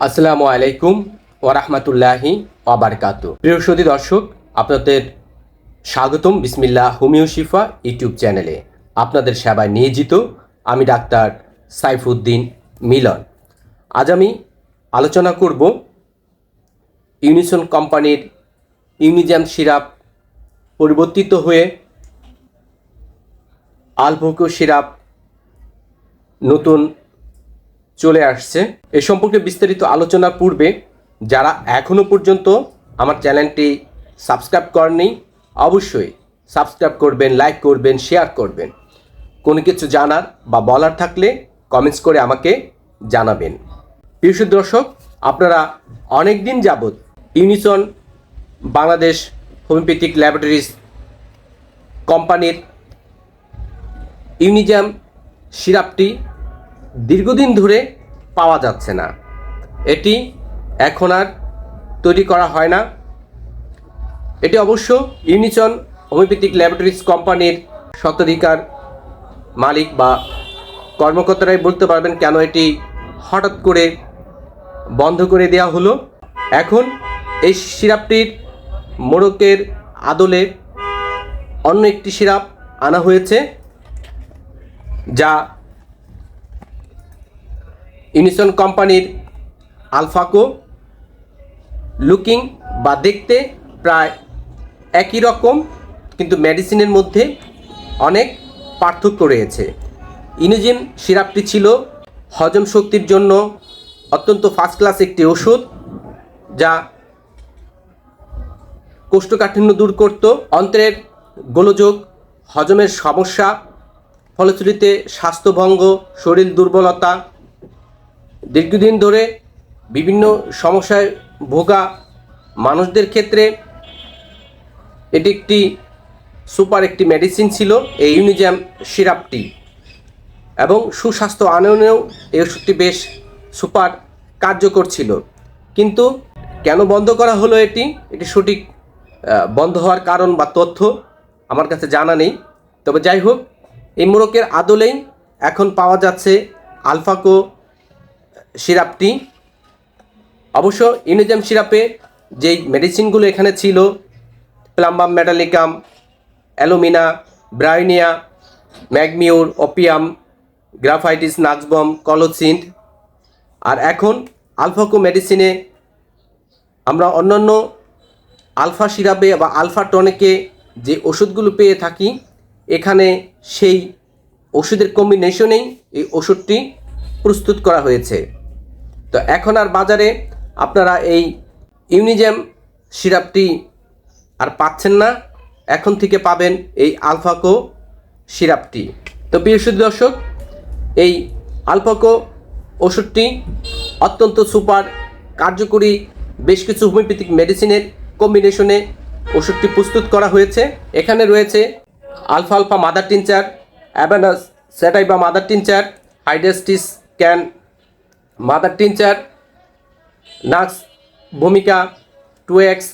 আসসালামু আলাইকুম ওরহমতুল্লাহি ওবরকাত প্রিয় সুদী দর্শক, আপনাদের স্বাগতম বিসমিল্লাহ হোমিও শিফা ইউটিউব চ্যানেলে। আপনাদের সেবায় নিয়োজিত আমি ডাক্তার সাইফুদ্দিন মিলন। আজ আমি আলোচনা করব ইউনিসন কোম্পানির ইউনিজাম সিরাপ পরিবর্তিত হয়ে আলভোকো সিরাপ নতুন চলে আসছে। এ সম্পর্কে বিস্তারিত আলোচনার পূর্বে যারা এখনও পর্যন্ত আমার চ্যানেলটি সাবস্ক্রাইব করেননি, অবশ্যই সাবস্ক্রাইব করবেন, লাইক করবেন, শেয়ার করবেন। কোনো কিছু জানার বা বলার থাকলে কমেন্টস করে আমাকে জানাবেন। প্রিয় দর্শক, আপনারা অনেক দিন যাবৎ ইউনিসন বাংলাদেশ হোমিওপ্যাথিক ল্যাবরেটরিজ কোম্পানির ইউনিজাম সিরাপটি দীর্ঘদিন ধরে পাওয়া যাচ্ছে না। এটি এখন আর তৈরি করা হয় না। এটি অবশ্য ইউনিচন হোমিওপ্যাথিক ল্যাবরেটরিজ কোম্পানির শতাধিকার মালিক বা কর্মকর্তারাই বলতে পারবেন কেন এটি হঠাৎ করে বন্ধ করে দেওয়া হলো। এখন এই সিরাপটির মোড়কের আদলে অন্য একটি সিরাপ আনা হয়েছে, যা ইউনিসন কোম্পানির আলফাকো লুকিং বা দেখতে প্রায় একই রকম, কিন্তু মেডিসিনের মধ্যে অনেক পার্থক্য রয়েছে। ইনিজিন সিরাপটি ছিল হজম শক্তির জন্য অত্যন্ত ফার্স্ট ক্লাস একটি ওষুধ, যা কোষ্ঠকাঠিন্য দূর করত। অন্ত্রের গোলযোগ, হজমের সমস্যা, ফলশ্রুতিতে স্বাস্থ্যভঙ্গ, শরীর দুর্বলতা দীর্ঘদিন ধরে বিভিন্ন সমস্যায় ভোগা মানুষদের ক্ষেত্রে এটি একটি সুপার একটি মেডিসিন ছিল, এই ইউনিজাম সিরাপটি এবং সুস্বাস্থ্য আনয়নেও এই ওষুধটি বেশ সুপার কার্যকর ছিল। কিন্তু কেন বন্ধ করা হলো এটি? এটি সঠিক বন্ধ হওয়ার কারণ বা তথ্য আমার কাছে জানা নেই। তবে যাই হোক, এই মোড়কের আদলেই এখন পাওয়া যাচ্ছে আলফাকো সিরাপটি। অবশ্য ইউনিজাম সিরাপে যেই মেডিসিনগুলো এখানে ছিল, plumbum, metallicum, alumina bryonia magmur opium graphites nux vom colocynth আর এখন আলফাকো মেডিসিনে আমরা অন্যান্য আলফা সিরাপে বা আলফা টনিকে যে ওষুধগুলো পেয়ে থাকি, এখানে সেই ওষুধের কম্বিনেশনেই এই ওষুধটি প্রস্তুত করা হয়েছে। তো এখন আর বাজারে আপনারা এই ইউনিজেম সিরাপটি আর পাচ্ছেন না। এখন থেকে পাবেন এই আলফাকো সিরাপটি। তো প্রিয় দর্শক, এই আলফাকো ওষুধটি অত্যন্ত সুপার, কার্যকরী, বেশ কিছু হোমিওপ্যাথিক মেডিসিনের কম্বিনেশনে ওষুধটি প্রস্তুত করা হয়েছে। এখানে রয়েছে alpha alpha mother tincture, অ্যাবানাস, sativa mother tincture hydrastis can mother tincture, nux vomica two X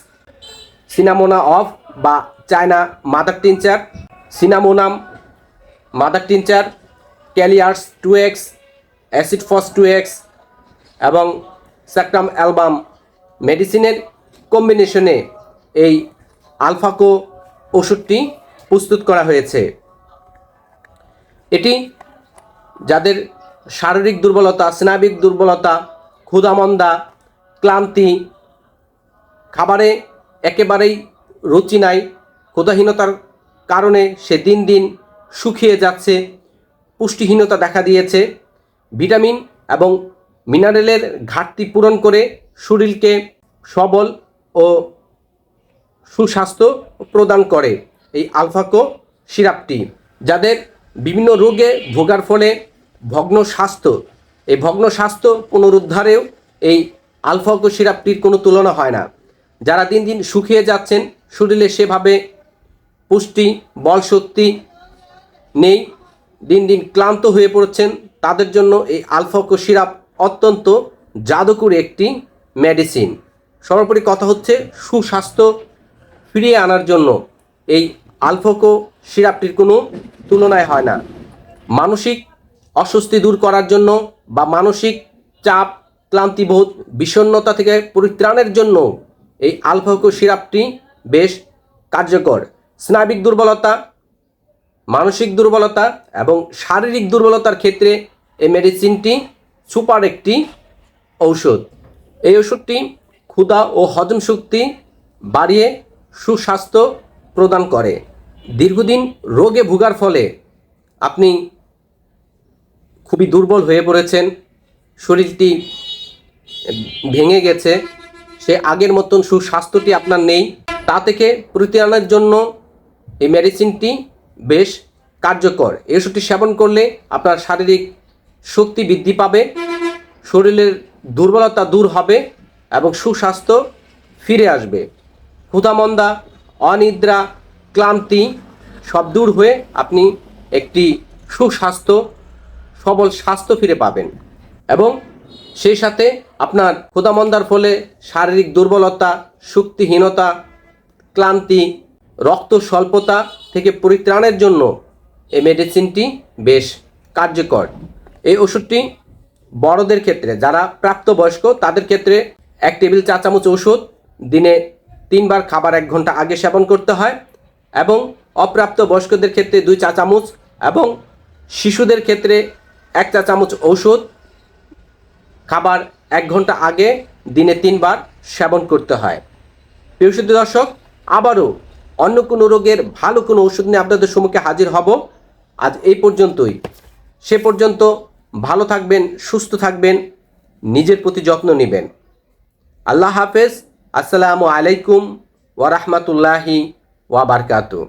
cinnamomum of বা China mother tincture, cinnamomum mother tincture, kali ars two X acid phos two X এবং saccharum album মেডিসিনের কম্বিনেশনে এই আলফাকো ওষুধটি প্রস্তুত করা হয়েছে। এটি যাদের শারীরিক দুর্বলতা, স্নাবিক দুর্বলতা, ক্ষুধামন্দা, ক্লান্তি, খাবারে একেবারেই রুচি নাই, ক্ষুধাহীনতার কারণে সে দিন দিন শুকিয়ে যাচ্ছে, পুষ্টিহীনতা দেখা দিয়েছে। ভিটামিন এবং মিনারেলের ঘাটতি পূরণ করে শরীরকে সবল ও সুস্বাস্থ্য প্রদান করে এই আলফাকো সিরাপটি। যাদের বিভিন্ন রোগে ভোগার ফলে ভগ্ন স্বাস্থ্য, এই ভগ্ন স্বাস্থ্য পুনরুদ্ধারেও এই আলফাকো সিরাপটির কোনো তুলনা হয় না। যারা দিন দিন শুকিয়ে যাচ্ছেন, শরীরে সেভাবে পুষ্টি, বল শক্তি নেই, দিন দিন ক্লান্ত হয়ে পড়ছেন, তাদের জন্য এই আলফাকো সিরাপ অত্যন্ত জাদুকরী একটি মেডিসিন। সর্বোপরি কথা হচ্ছে, সুস্বাস্থ্য ফিরিয়ে আনার জন্য এই আলফাকো সিরাপটির কোনো তুলনায় হয় না। মানসিক অস্বস্তি দূর করার জন্য বা মানসিক চাপ, ক্লান্তিবোধ, বিষণ্ণতা থেকে পরিত্রাণের জন্য এই আলফাকো সিরাপটি বেশ কার্যকর। স্নাবিক দুর্বলতা, মানসিক দুর্বলতা এবং শারীরিক দুর্বলতার ক্ষেত্রে এই মেডিসিনটি সুপার একটি ঔষধ। এই ওষুধটি ক্ষুধা ও হজম শক্তি বাড়িয়ে সুস্বাস্থ্য প্রদান করে। দীর্ঘদিন রোগে ভোগার ফলে আপনি খুবই দুর্বল হয়ে পড়েছেন। শরীরটি ভেঙে গেছে। সে আগের মতন সুস্বাস্থ্যটি আপনার নেই। তা থেকে পরিত্রাণের জন্য এই মেডিসিনটি বেশ কার্যকর। এই ওষুধটি সেবন করলে আপনার শারীরিক শক্তি বৃদ্ধি পাবে, শরীরের দুর্বলতা দূর হবে এবং সুস্বাস্থ্য ফিরে আসবে। হুদামন্দা অনিদ্রা, ক্লান্তি সব দূর হয়ে আপনি একটি সুস্বাস্থ্য সবল স্বাস্থ্য ফিরে পাবেন। এবং সেই সাথে আপনার ক্ষুদামন্দার ফলে শারীরিক দুর্বলতা শক্তিহীনতা ক্লান্তি, রক্ত স্বল্পতা থেকে পরিত্রাণের জন্য এই মেডিসিনটি বেশ কার্যকর। এই ওষুধটি বড়দের ক্ষেত্রে, যারা প্রাপ্তবয়স্ক, তাদের ক্ষেত্রে এক টেবিল চা চামচ ওষুধ দিনে তিনবার খাবার এক ঘণ্টা আগে সেবন করতে হয় এবং অপ্রাপ্ত বয়স্কদের ক্ষেত্রে দুই চা চামচ এবং শিশুদের ক্ষেত্রে এক চা চামচ ঔষধ, খাবার এক ঘণ্টা আগে, দিনে তিনবার সেবন করতে হয়। প্রিয় দর্শক, আবারও অন্য কোনো রোগের ভালো কোনো ওষুধ নিয়ে আপনাদের সম্মুখে হাজির হব। আজ এই পর্যন্তই। সে পর্যন্ত ভালো থাকবেন, সুস্থ থাকবেন, নিজের প্রতি যত্ন নেবেন। আল্লাহ হাফেজ। আসসালামু আলাইকুম ওয়ারাহমাতুল্লাহি ওয়াবারকাতু